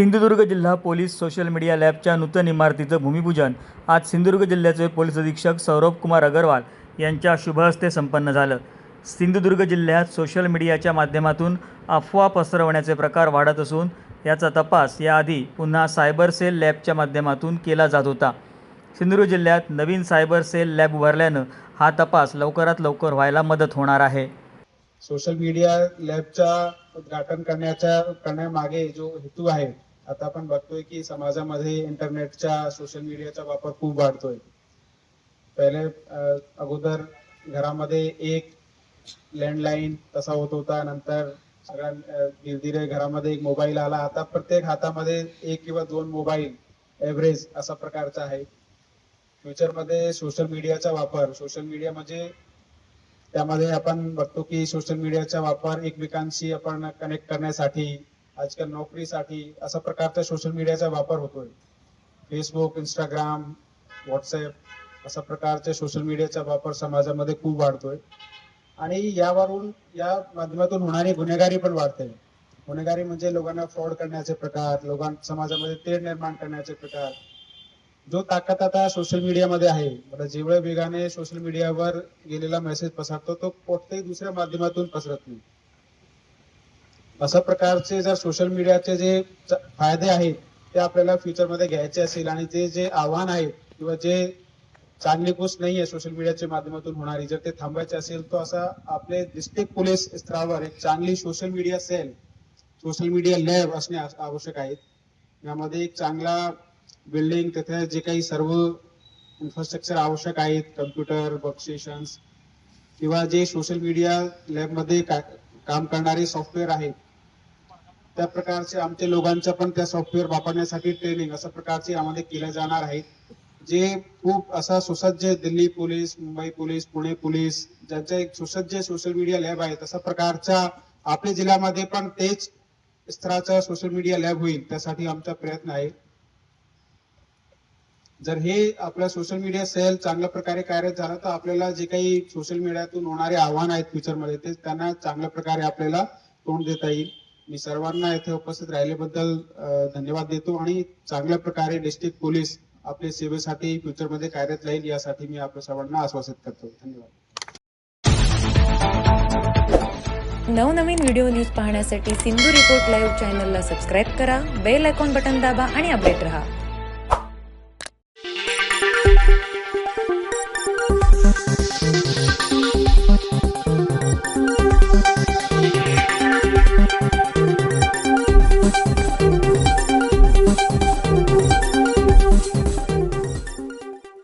सिंधुदुर्ग जिल्हा police social media लॅबच्या नूतन इमारतीचं भूमिपूजन आज सिंधुदुर्ग जिल्ह्याचे पोलीस अधीक्षक सौरभ कुमार अगरवाल यांच्या शुभहस्ते संपन्न झालं. सिंधुदुर्ग जिल्ह्यात सोशल मीडियाच्या माध्यमातून अफवा पसरवण्याचे प्रकार वाढत असून याचा तपास याआधी पुन्हा सायबर सेल लॅबच्या माध्यमातून केला जात होता. सिंधुदुर्ग जिल्ह्यात नवीन सायबर सेल लॅब उभारल्यानं हा तपास लवकरात लवकर व्हायला मदत होणार आहे. सोशल मीडिया लॅबचा उद्घाटन करण्याच्या करण्यामागे जो हेतू आहे आता आपण बघतोय की समाजामध्ये इंटरनेटच्या सोशल मीडियाचा वापर खूप वाढतोय. पहिले अगोदर घरामध्ये एक लँडलाईन तसा होत होता. नंतर सगळ्या धीरे धीरे घरामध्ये एक मोबाईल आला. आता प्रत्येक हातामध्ये एक किंवा दोन मोबाईल एव्हरेज असा प्रकारचा आहे. फ्युचरमध्ये सोशल मीडियाचा वापर सोशल मीडिया म्हणजे त्यामध्ये आपण बघतो की सोशल मीडियाचा वापर एकमेकांशी आपण कनेक्ट करण्यासाठी आजकाल नोकरीसाठी अशा प्रकारचा सोशल मीडियाचा वापर होतोय. फेसबुक इंस्टाग्राम व्हॉट्सअप अशा प्रकारच्या सोशल मीडियाचा वापर समाजामध्ये खूप वाढतोय. आणि यावरून या माध्यमातून होणारी गुन्हेगारी पण वाढते. गुन्हेगारी म्हणजे लोकांना फ्रॉड करण्याचे प्रकार लोकां समाजामध्ये तेढ निर्माण करण्याचे प्रकार. जो ताकद आता सोशल मीडियामध्ये आहे मला जेवढ्या वेगाने सोशल मीडियावर गेलेला मेसेज पसरतो तो कोणत्याही दुसऱ्या माध्यमातून पसरत नाही. अशा प्रकारचे जर सोशल मीडियाचे जे च- फायदे आहेत ते आपल्याला फ्युचरमध्ये घ्यायचे असेल आणि ते जे आव्हान आहे किंवा जे चांगली गोष्ट नाही आहे सोशल मीडियाच्या माध्यमातून होणारी जर ते थांबायचे असेल तर असा आपले डिस्ट्रिक्ट पोलीस स्तरावर एक चांगली social media cell social media lab असणे आवश्यक आहे. यामध्ये एक चांगला बिल्डिंग तिथे जे काही सर्व इन्फ्रास्ट्रक्चर आवश्यक आहेत कम्प्युटर वर्कस्टेशन्स किंवा जे सोशल मीडिया लॅबमध्ये का, काम करणारे सॉफ्टवेअर आहेत त्या प्रकारचे आमच्या लोकांचं पण त्या सॉफ्टवेअर वापरण्यासाठी ट्रेनिंग अशा प्रकारचे यामध्ये केले जाणार आहे. जे खूप असा सुसज्ज Delhi police Mumbai police Pune police ज्यांचे एक सुसज्ज सोशल मीडिया लॅब आहे तशा प्रकारच्या आपल्या जिल्ह्यामध्ये पण तेच स्तराचा सोशल मीडिया लॅब होईल त्यासाठी आमचा प्रयत्न आहे. जर हे आपल्या सोशल मीडिया सेल चांगल्या प्रकारे कार्यरत झालं तर आपल्याला जे काही सोशल मीडियातून होणारे आव्हान आहेत फ्युचरमध्ये ते त्यांना चांगल्या प्रकारे आपल्याला तोंड देता येईल. मी सर्वांना येथे उपस्थित राहिल्याबद्दल धन्यवाद देतो आणि चांगल्या प्रकारे डिस्ट्रिक्ट पोलीस आपल्या सेवेसाठी फ्युचरमध्ये कार्यरत राहील यासाठी मी आपल्या सर्वांना आश्वासित करतो. धन्यवाद. नवनवीन व्हिडिओ न्यूज पाहण्यासाठी सिंधू रिपोर्ट लाईव्ह चॅनलला सबस्क्राईब करा बेल आयकॉन बटन दाबा आणि अपडेट रहा.